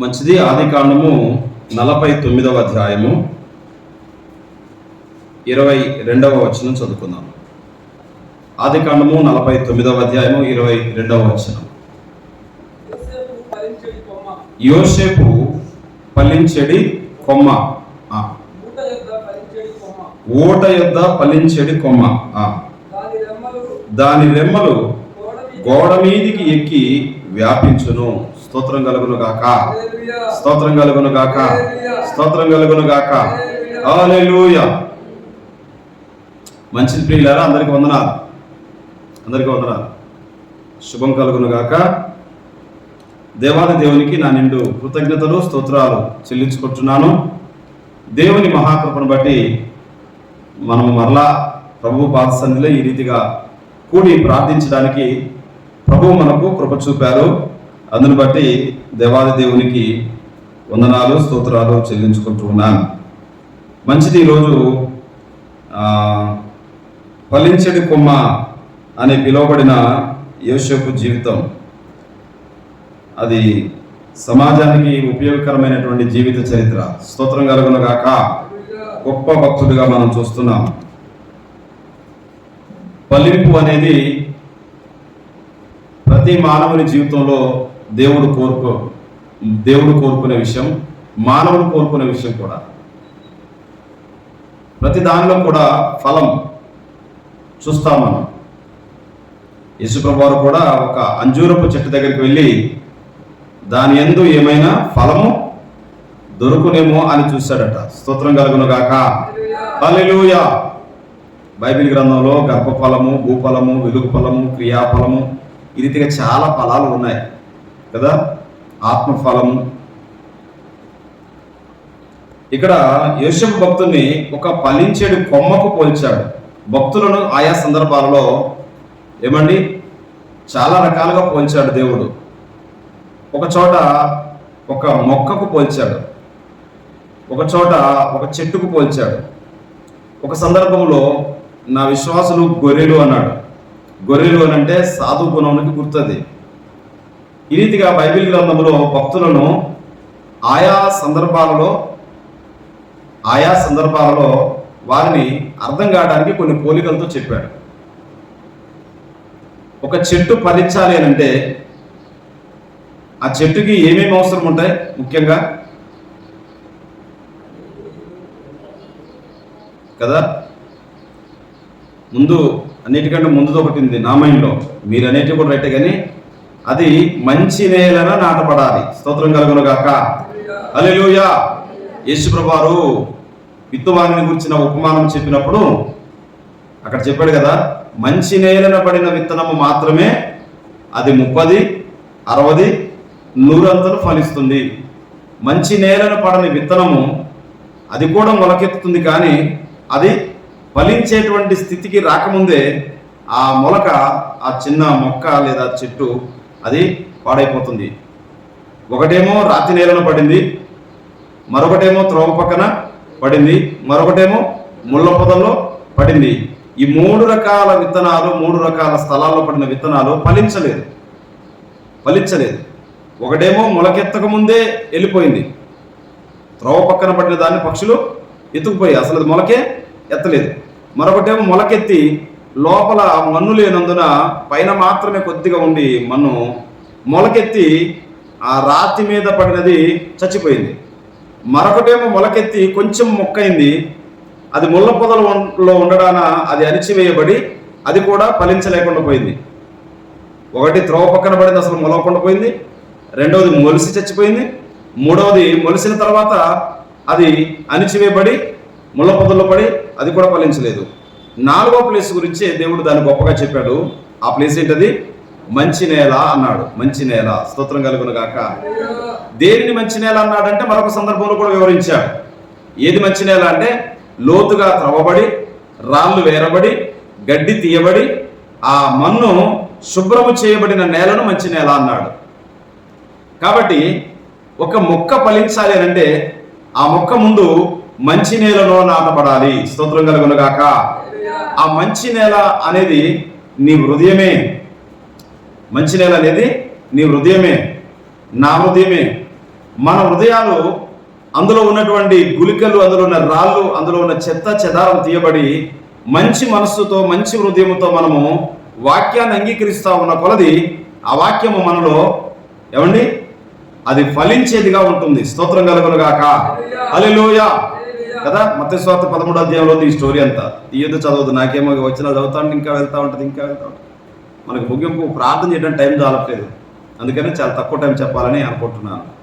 మంచిది. ఆది కాండము నలభై తొమ్మిదవ అధ్యాయము ఇరవై రెండవ వచనం చదువుకుందాం. ఆది కాండము నలభై తొమ్మిదవ అధ్యాయము ఇరవై రెండవ వచనం. యోసేపు ఫలించెడి కొమ్మ. కొమ్మ ఓట యొద్ద పల్లించెడి కొమ్మ. దాని రెమ్మలు గోడ గోడ మీదికి ఎక్కి వ్యాపించును. స్తోత్రం కలుగును గాక. స్తోత్రం కలుగును గాక. స్తోత్రం కలుగును గాక. హల్లెలూయా. మంచిది ప్రియులారా అందరికి వందనాలు. అందరికి వందనాలు. శుభం కలుగును గాక. దేవాది దేవునికి నా నిండు కృతజ్ఞతలు స్తోత్రాలు చెల్లించుకుంటున్నాను. దేవుని మహాకృపను బట్టి మనము మరలా ప్రభు పాదసన్నిలో ఈ రీతిగా కూడి ప్రార్థించడానికి ప్రభు మనకు కృప చూపారు. అందును బట్టి దేవాది దేవునికి వందనాలు స్తోత్రాలు చెల్లించుకుంటూ ఉన్నాను. మంచిది ఈరోజు ఫలించడి కొమ్మ అని పిలువబడిన యోసేపు జీవితం. అది సమాజానికి ఉపయోగకరమైనటువంటి జీవిత చరిత్ర. స్తోత్రం కలుగునగాక. గొప్ప భక్తుడిగా మనం చూస్తున్నాం. ఫలింపు అనేది ప్రతి మానవుని జీవితంలో దేవుడు కోరుకో దేవుడు కోరుకునే విషయం మానవుడు కోరుకునే విషయం కూడా. ప్రతి దానిలో కూడా ఫలం చూస్తాం మనం. వారు కూడా ఒక అంజూరపు చెట్టు దగ్గరికి వెళ్ళి దాని ఎందు ఏమైనా ఫలము దొరుకునేమో అని చూశాడట. స్తోత్రం కలుగును గాక. హల్లెలూయా! బైబిల్ గ్రంథంలో గర్భఫలము భూఫలము వెలుగు ఫలము క్రియాఫలము ఈ రీతిగా చాలా ఫలాలు ఉన్నాయి. కదా? ఆత్మఫలము ఇక్కడ యోషం భక్తుల్ని ఒక ఫలించేడు కొమ్మకు పోల్చాడు. భక్తులను ఆయా సందర్భాలలో ఏమండి? చాలా రకాలుగా పోల్చాడు దేవుడు. ఒక చోట ఒక మొక్కకు పోల్చాడు. ఒక చోట ఒక చెట్టుకు పోల్చాడు. ఒక సందర్భంలో నా విశ్వాసులు గొర్రెలు అన్నాడు. గొర్రెలు అని అంటే సాధు గుణానికి గుర్తుంది. ఈ రీతిగా బైబిల్ గ్రంథంలో భక్తులను ఆయా సందర్భాలలో ఆయా సందర్భాలలో వారిని అర్థం కావడానికి కొన్ని పోలికలతో చెప్పాడు. ఒక చెట్టు ఫలించాలి అని అంటే ఆ చెట్టుకి ఏమేమి అవసరం ఉంటాయి? ముఖ్యంగా కదా? ముందు అన్నిటికంటే ముందుది ఒకటి ఉంది నా మైండ్లో. మీరు అనేటివి కూడా రైటే కానీ అది మంచి నేలన నాటపడాలి స్తోత్రం కలుగును గాక అలెలుయా యేసుప్రభారు విత్తువారిని గురించిన ఉపమానం చెప్పినప్పుడు అక్కడ చెప్పాడు కదా మంచి నేలన పడిన విత్తనము మాత్రమే అది ముప్పది అరవది నూరంతలు ఫలిస్తుంది. మంచి నేలన పడని విత్తనము అది కూడా మొలకెత్తుతుంది కానీ అది ఫలించేటువంటి స్థితికి రాకముందే ఆ మొలక ఆ చిన్న మొక్క లేదా చెట్టు అది పాడైపోతుంది. ఒకటేమో రాతి నేలను పడింది మరొకటేమో త్రోవ పక్కన పడింది మరొకటేమో ముళ్ళ పొదల్లో పడింది. ఈ మూడు రకాల విత్తనాలు మూడు రకాల స్థలాల్లో పడిన విత్తనాలు ఫలించలేదు. ఫలించలేదు. ఒకటేమో మొలకెత్తక ముందే వెళ్ళిపోయింది. త్రోవ పక్కన పడిన దాన్ని పక్షులు ఎత్తుకుపోయి అసలు అది మొలకే ఎత్తలేదు. మరొకటేమో మొలకెత్తి లోపల మన్ను లేనందున పైన మాత్రమే కొద్దిగా ఉండి మన్ను మొలకెత్తి ఆ రాతి మీద పడినది చచ్చిపోయింది. మరొకటేమో మొలకెత్తి కొంచెం మొక్కైంది. అది ముళ్ళ పొదలలో ఉండడాన అది అణిచివేయబడి అది కూడా ఫలించలేకుండా పోయింది. ఒకటి త్రోవ పక్కన పడింది అసలు మొలవకుండా పోయింది. రెండవది మొలిసి చచ్చిపోయింది. మూడవది మొలిసిన తర్వాత అది అణిచివేయబడి ముళ్ళ పొదల్లో పడి అది కూడా ఫలించలేదు. నాలుగో ప్లేస్ గురించి దేవుడు దాన్ని గొప్పగా చెప్పాడు. ఆ ప్లేస్ ఏంటది? మంచి నేల అన్నాడు. మంచి నేల. స్తోత్రం కలుగును గాక. దేనిని మంచి నేల అన్నాడంటే మరొక సందర్భంలో కూడా వివరించాడు. ఏది మంచి నేల అంటే లోతుగా త్రవ్వబడి రాళ్ళు వేరబడి గడ్డి తీయబడి ఆ మన్ను శుభ్రము చేయబడిన నేలను మంచి నేల అన్నాడు. కాబట్టి ఒక మొక్క ఫలించాలి అని అంటే ఆ మొక్క ముందు మంచి నేలలో నాటబడాలి. స్తోత్రం కలుగును గాక. ఆ మంచి నేల అనేది నీ హృదయమే. మంచి నేల అనేది నీ హృదయమే నా హృదయమే. మన హృదయాలు అందులో ఉన్నటువంటి గుళికలు అందులో ఉన్న రాళ్ళు అందులో ఉన్న చెత్త చెదారం తీయబడి మంచి మనస్సుతో మంచి హృదయంతో మనము వాక్యాన్ని అంగీకరిస్తా ఉన్న కొలది ఆ వాక్యము మనలో ఏమండి? అది ఫలించేదిగా ఉంటుంది. స్తోత్రం కలుగును గాక హల్లెలూయా. కదా? మత స్వార్థ పదమూడు అధ్యాయంలో ఈ స్టోరీ అంతా. తీయదు చదవద్దు. నాకేమో వచ్చినా చదువుతాను ఇంకా వెళ్తా ఉంటుంది ఇంకా వెళ్తా ఉంటుంది. మనకు ముగింపు ప్రార్థన చేయడం టైం చాలట్లేదు. అందుకని చాలా తక్కువ టైం చెప్పాలని అనుకుంటున్నాను.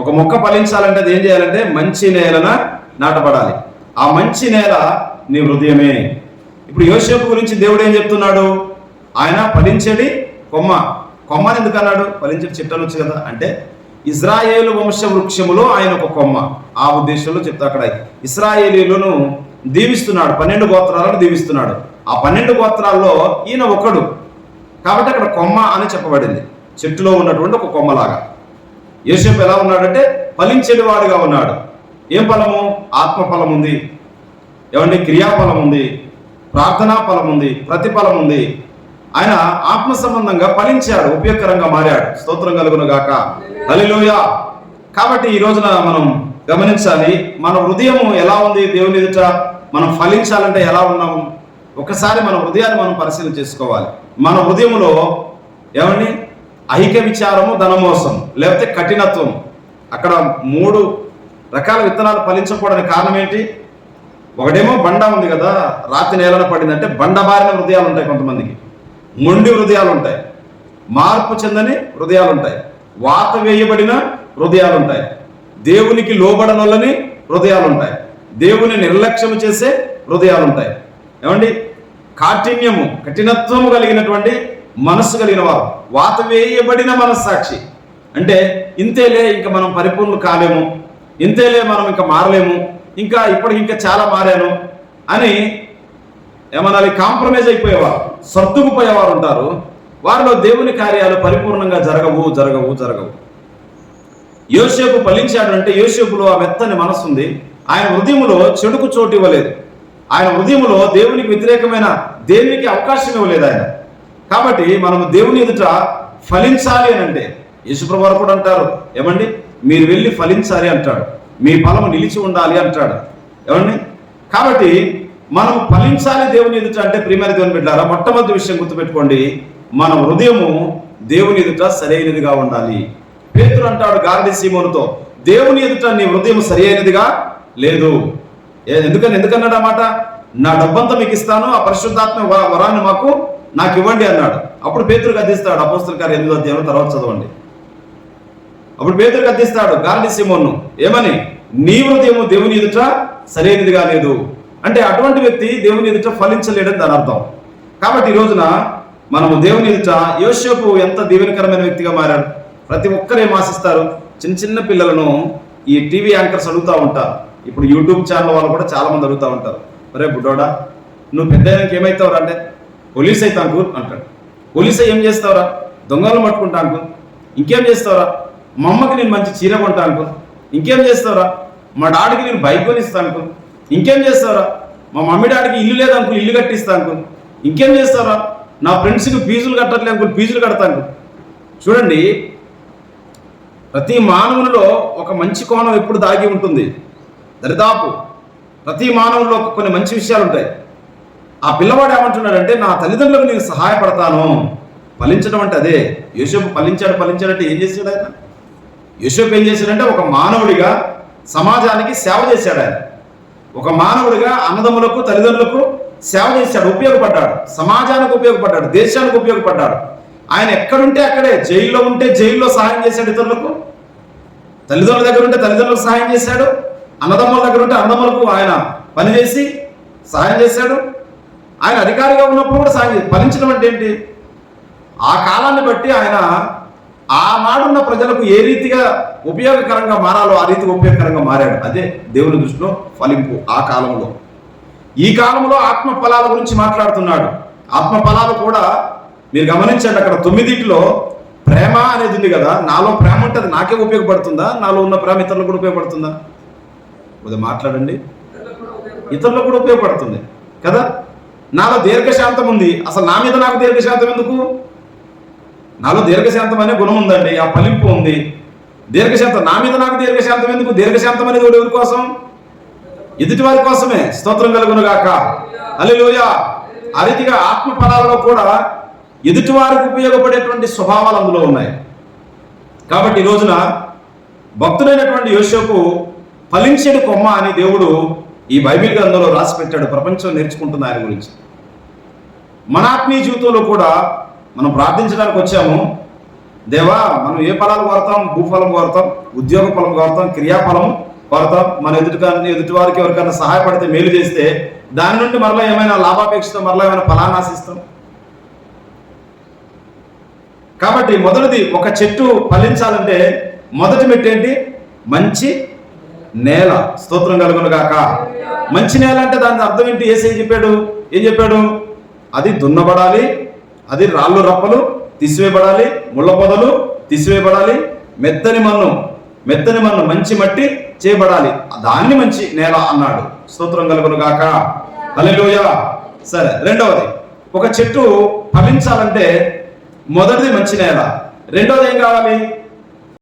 ఒక మొక్క ఫలించాలంటే అది ఏం చేయాలంటే మంచి నేలన నాటపడాలి ఆ మంచి నేల నీ హృదయమే. ఇప్పుడు యోసేపు గురించి దేవుడు ఏం చెప్తున్నాడు? ఆయన ఫలించేది కొమ్మ. కొమ్మని ఎందుకు అన్నాడు? ఫలించేది చిట్టలు వచ్చు కదా. అంటే ఇజ్రాయేలు వంశ వృక్షములో ఆయన ఒక కొమ్మ. ఆ ఉద్దేశంలో చెప్తా అక్కడ. ఇస్రాయేలీలను దీవిస్తున్నాడు. పన్నెండు గోత్రాలను దీవిస్తున్నాడు. ఆ పన్నెండు గోత్రాల్లో ఈయన ఒకడు. కాబట్టి అక్కడ కొమ్మ అని చెప్పబడింది. చెట్టులో ఉన్నటువంటి ఒక కొమ్మలాగా. యేసప్ ఎలా ఉన్నాడంటే ఫలించేటి వాడుగా ఉన్నాడు. ఏం ఫలము? ఆత్మ ఫలం ఉంది. ఏమంటే క్రియాఫలం ఉంది. ప్రార్థనా ఫలం ఉంది. ప్రతిఫలం ఉంది. ఆయన ఆత్మ సంబంధంగా ఫలించాడు ఉపయోగకరంగా మారాడు. స్తోత్రం కలుగును గాక. హలిలోయ కాబట్టి ఈ రోజున మనం గమనించాలి మన హృదయము ఎలా ఉంది దేవుని ఎదుట? మనం ఫలించాలంటే ఎలా ఉన్నాము? ఒకసారి మన హృదయాన్ని మనం పరిశీలన చేసుకోవాలి. మన హృదయములో ఏమండి? ఐక్య విచారము ధనమోసం లేకపోతే కఠినత్వం. అక్కడ మూడు రకాల విత్తనాలు ఫలించకపోవడానికి కారణం ఏంటి? ఒకటేమో బండ ఉంది కదా రాతి నేలన పడిందంటే బండబారిన హృదయాలు ఉంటాయి కొంతమందికి. మొండి హృదయాలు ఉంటాయి మార్పు చెందని హృదయాలు ఉంటాయి వాత వేయబడిన హృదయాలు ఉంటాయి దేవునికి లోబడనొల్లని హృదయాలు ఉంటాయి దేవుని నిర్లక్ష్యం చేసే హృదయాలు ఉంటాయి ఏమండి? కాఠిన్యము కఠినత్వము కలిగినటువంటి మనస్సు కలిగిన వారు. వాత వేయబడిన మనస్సాక్షి. అంటే ఇంతేలే ఇంకా మనం పరిపూర్ణులు కాలేము. ఇంతేలే మనం ఇంకా మారలేము. ఇంకా ఇప్పటికి ఇంకా చాలా మారాను అని ఏమనాలి? కాంప్రమైజ్ అయిపోయేవారు. సర్దుకుపోయేవారు ఉంటారు. వారిలో దేవుని కార్యాలు పరిపూర్ణంగా జరగవు జరగవు జరగవు. యోసేపు ఫలించాడు అంటే యోసేపులో ఆ మెత్తని మనసు ఉంది ఆయన హృదయంలో చెడుకు చోటు ఇవ్వలేదు. ఆయన హృదయంలో దేవునికి వ్యతిరేకమైన దేవునికి అవకాశం ఇవ్వలేదు ఆయన. కాబట్టి మనము దేవుని ఎదుట ఫలించాలి అని అంటే యేసుప్రభు కూడా అంటారు ఏమండి? మీరు వెళ్ళి ఫలించాలి అంటాడు. మీ ఫలము నిలిచి ఉండాలి అంటాడు. ఏమండి? కాబట్టి మనం ఫలించాలి దేవుని ఎదుట అంటే ప్రియమైన దేవుని బిడ్డారా మొట్టమొదటి విషయం గుర్తుపెట్టుకోండి. మన హృదయము దేవుని ఎదుట సరైనదిగా ఉండాలి. పేతురు అంటాడు గారడి సీమోనుతో దేవుని ఎదుట నీ హృదయం సరైనదిగా లేదు. ఎందుకని ఎందుకన్నాడు అన్నమాట నా డబ్బంతా మీకు ఇస్తాను ఆ పరిశుద్ధాత్మ వ- వరాన్ని మాకు నాకు ఇవ్వండి అన్నాడు. అప్పుడు పేతురు గద్దిస్తాడు అపోస్తుల గారు ఎనిమిదో అధ్యాయం తర్వాత చదవండి. అప్పుడు పేతురు గద్దిస్తాడు గార్డి సీమోన్ను ఏమని? నీ హృదయము దేవుని ఎదుట సరైనదిగా లేదు. అంటే అటువంటి వ్యక్తి దేవుని ఎదుట ఫలించలేడని దాని అర్థం. కాబట్టి ఈ రోజున మనము దేవుని ఎదుట యోసేపు ఎంత దీవెనకరమైన వ్యక్తిగా మారాడు. ప్రతి ఒక్కరు ఏం ఆశిస్తారు? చిన్న చిన్న పిల్లలను ఈ టీవీ యాంకర్స్ అడుగుతూ ఉంటారు. ఇప్పుడు యూట్యూబ్ ఛానల్ వాళ్ళు కూడా చాలా మంది అడుగుతూ ఉంటారు. అరే బుడ్డోడా నువ్వు పెద్ద అయినాక ఏమవుతావురా అంటే? పోలీస్ అయితే అనుకు అంటాడు. పోలీస్ ఏం చేస్తావురా? దొంగలు పట్టుకుంటా ఇంకేం చేస్తావురా? మా అమ్మకి నేను మంచి చీర కొంటా అనుకో ఇంకేం చేస్తావురా? మా డాడీకి నేను బైక్ కొనిస్తా అనుకో ఇంకేం చేస్తారా మా మమ్మీ డాడీకి ఇల్లు లేదు అంకుల్ ఇల్లు కట్టిస్తా అంకుల్ ఇంకేం చేస్తావురా? నా ఫ్రెండ్స్కి ఫీజులు కట్టట్లే అంకుల్ ఫీజులు కడతా చూడండి ప్రతి మానవునిలో ఒక మంచి కోణం ఎప్పుడు దాగి ఉంటుంది. దరిదాపు ప్రతి మానవుల్లో కొన్ని మంచి విషయాలు ఉంటాయి. ఆ పిల్లవాడు ఏమంటున్నాడంటే నా తల్లిదండ్రులకు నేను సహాయపడతాను. ఫలించడం అంటే అదే. యోసేపు ఫలించాడు ఫలించాడంటే ఏం చేశాడు ఆయన? యోసేపు ఏం చేశాడంటే ఒక మానవుడిగా సమాజానికి సేవ చేశాడు ఆయన. ఒక మానవుడిగా అన్నదమ్ములకు తల్లిదండ్రులకు సేవ చేశాడు ఉపయోగపడ్డాడు. సమాజానికి ఉపయోగపడ్డాడు దేశానికి ఉపయోగపడ్డాడు. ఆయన ఎక్కడుంటే అక్కడే జైల్లో ఉంటే జైల్లో సహాయం చేశాడు ఇతరులకు. తల్లిదండ్రుల దగ్గర ఉంటే తల్లిదండ్రులకు సహాయం చేశాడు. అన్నదమ్ముల దగ్గర ఉంటే అన్నదమ్ములకు ఆయన పనిచేసి సహాయం చేశాడు. ఆయన అధికారిగా ఉన్నప్పుడు కూడా సహాయం చేశాడు ఫలించడం అంటే ఏంటి? ఆ కాలాన్ని బట్టి ఆయన ఆ ప్రజలకు ఏ రీతిగా ఉపయోగకరంగా మారాలో ఆ రీతిగా ఉపయోగకరంగా మారాడు. అదే దేవుని దృష్టిలో ఫలింపు ఆ కాలంలో. ఈ కాలంలో ఆత్మ ఫలాల గురించి మాట్లాడుతున్నాడు. ఆత్మ ఫలాలు కూడా మీరు గమనించండి అక్కడ తొమ్మిదిట్లో ప్రేమ అనేది ఉంది కదా నాలో ప్రేమ ఉంటే అది నాకే ఉపయోగపడుతుందా? నాలో ఉన్న ప్రేమ ఇతరులకు కూడా ఉపయోగపడుతుందా? కొద్దిగా మాట్లాడండి. ఇతరులకు కూడా ఉపయోగపడుతుంది కదా? నాలో దీర్ఘశాంతం ఉంది. అసలు నా మీద నాకు దీర్ఘశాంతం ఎందుకు? నాలో దీర్ఘశాంతం అనే గుణం ఉందండి ఆ ఫలింపు ఉంది. దీర్ఘశాంతం నా మీద నాకు దీర్ఘశాంతం ఎందుకు? దీర్ఘశాంతం అనేది కూడా ఎవరి కోసం? ఎదుటి వారి కోసమే. స్తోత్రం కలుగునుగాక. గాక ఆ రీతిగా ఆత్మ ఫలాలలో కూడా ఎదుటి వారికి ఉపయోగపడేటువంటి స్వభావాలు అందులో ఉన్నాయి. కాబట్టి ఈ రోజున భక్తుడైనటువంటి యోసేపు ఫలించేడు కొమ్మ అని దేవుడు ఈ బైబిల్ గ్రంథంలో రాసి పెట్టాడు. ప్రపంచం నేర్చుకుంటున్న ఆయన గురించి. మన ఆత్మీయ జీవితంలో కూడా మనం ప్రార్థించడానికి వచ్చాము. దేవా మనం ఏ ఫలాలు కోరతాం? భూఫలం కోరతాం ఉద్యోగ ఫలం కోరతాం క్రియాఫలం కోరతాం. మన ఎదుటి ఎదుటి వారికి ఎవరికైనా సహాయపడితే మేలు చేస్తే దాని నుండి మరలా ఏమైనా లాభాపేక్షతో మరలా ఏమైనా ఫలాన్ని ఆశిస్తాం. కాబట్టి మొదటిది ఒక చెట్టు ఫలించాలంటే మొదటి మెట్టు ఏంటి? మంచి నేల. స్తోత్రం కలుగును గాక మంచి నేల అంటే దాని అర్థం ఏంటి? ఏసై చెప్పాడు. ఏం చెప్పాడు? అది దున్నబడాలి అది రాళ్ళు రప్పలు తీసివేయబడాలి ముళ్ళ పొదలు తీసివేయబడాలి మెత్తని మన్ను మెత్తని మన్ను మంచి మట్టి చేయబడాలి. దాన్ని మంచి నేల అన్నాడు. స్తోత్రం కలుగును గాక హల్లెలూయా. సరే రెండవది. ఒక చెట్టు ఫలించాలంటే మొదటిది మంచి నేల. రెండోది ఏం కావాలి?